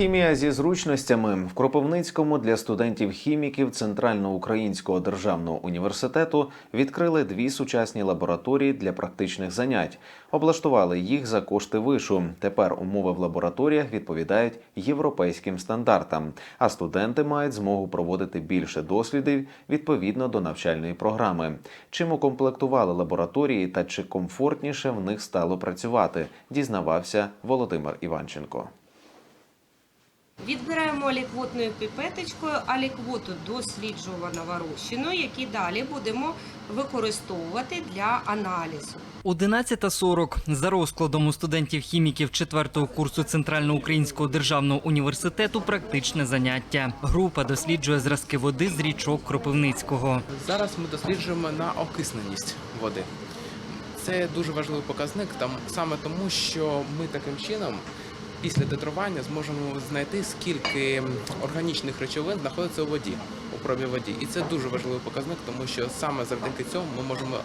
Хімія зі зручностями в Кропивницькому для студентів-хіміків Центральноукраїнського державного університету відкрили дві сучасні лабораторії для практичних занять. Облаштували їх за кошти вишу. Тепер умови в лабораторіях відповідають європейським стандартам, а студенти мають змогу проводити більше дослідів відповідно до навчальної програми. Чим укомплектували лабораторії та чи комфортніше в них стало працювати, дізнавався Володимир Іванченко. Відбираємо аліквотною піпеточкою аліквоту досліджуваного розчину, який далі будемо використовувати для аналізу. 11.40. За розкладом у студентів-хіміків четвертого курсу Центральноукраїнського державного університету практичне заняття. Група досліджує зразки води з річок Кропивницького. Зараз ми досліджуємо на окисненість води. Це дуже важливий показник, там саме тому, що ми таким чином після титрування зможемо знайти, скільки органічних речовин знаходиться у воді, у пробі воді. І це дуже важливий показник, тому що саме завдяки цьому ми можемо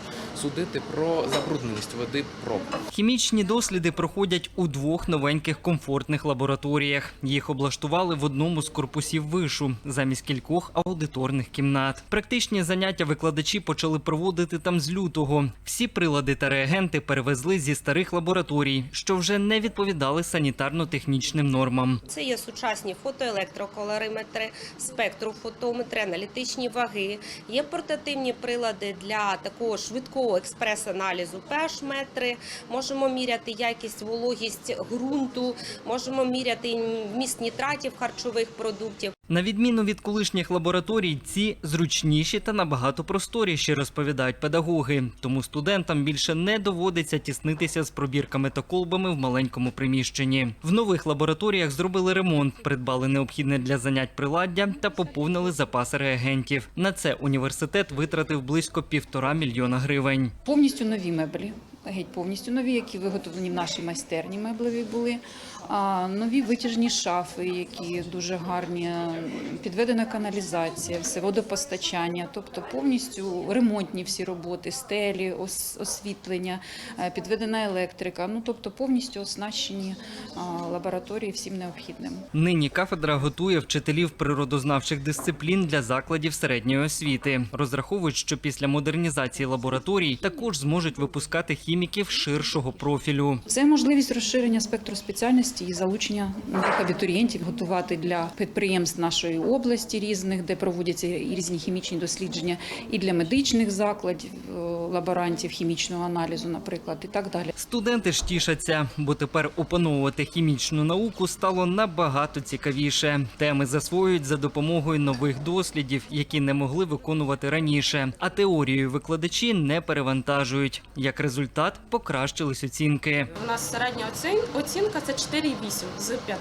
судити про забрудненість води проб. Хімічні досліди проходять у двох новеньких комфортних лабораторіях. Їх облаштували в одному з корпусів вишу замість кількох аудиторних кімнат. Практичні заняття викладачі почали проводити там з лютого. Всі прилади та реагенти перевезли зі старих лабораторій, що вже не відповідали санітарно-технічним нормам. Це є сучасні фотоелектроколориметри, спектрофотометри, аналітичні ваги. Є портативні прилади для такого швидкого експрес-аналізу pH-метри. Можемо міряти якість, вологість ґрунту, можемо міряти вміст нітратів харчових продуктів. На відміну від колишніх лабораторій, ці зручніші та набагато просторіші, розповідають педагоги. Тому студентам більше не доводиться тіснитися з пробірками та колбами в маленькому приміщенні. В нових лабораторіях зробили ремонт, придбали необхідне для занять приладдя та поповнили запаси реагентів. На це університет витратив близько півтора мільйона гривень. Повністю нові меблі, геть повністю нові, які виготовлені в нашій майстерні меблеві були. Нові витяжні шафи, які дуже гарні, підведена каналізація, все водопостачання, тобто повністю ремонтні всі роботи, стелі, ос- освітлення, е, підведена електрика. Ну тобто повністю оснащені а, лабораторії всім необхідним. Нині кафедра готує вчителів природознавчих дисциплін для закладів середньої освіти. Розраховують, що після модернізації лабораторій також зможуть випускати хіміків ширшого профілю. Це можливість розширення спектру спеціальності і залучення нових абітурієнтів готувати для підприємств нашої області різних, де проводяться і різні хімічні дослідження, і для медичних закладів, е, лаборантів хімічного аналізу, наприклад, і так далі. Студенти ж тішаться, бо тепер опановувати хімічну науку стало набагато цікавіше. Теми засвоюють за допомогою нових дослідів, які не могли виконувати раніше. А теорією викладачі не перевантажують. Як результат, покращились оцінки. У нас середня оцін- оцінка це 4,8 з 5.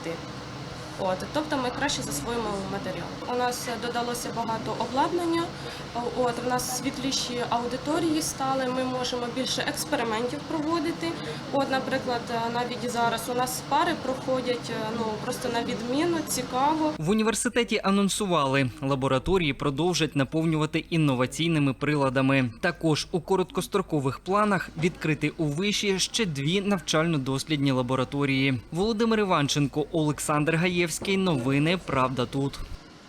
От, тобто ми краще засвоїмо матеріал. У нас е, додалося багато обладнання. От в нас світліші аудиторії стали. Ми можемо більше експериментів проводити. От, наприклад, е, навіть зараз у нас пари проходять е, ну просто на відміну, цікаво. В університеті анонсували, лабораторії продовжать наповнювати інноваційними приладами. Також у короткострокових планах відкрити у виші ще дві навчально-дослідні лабораторії. Володимир Іванченко, Олександр Гаєвський. Новини Правда тут.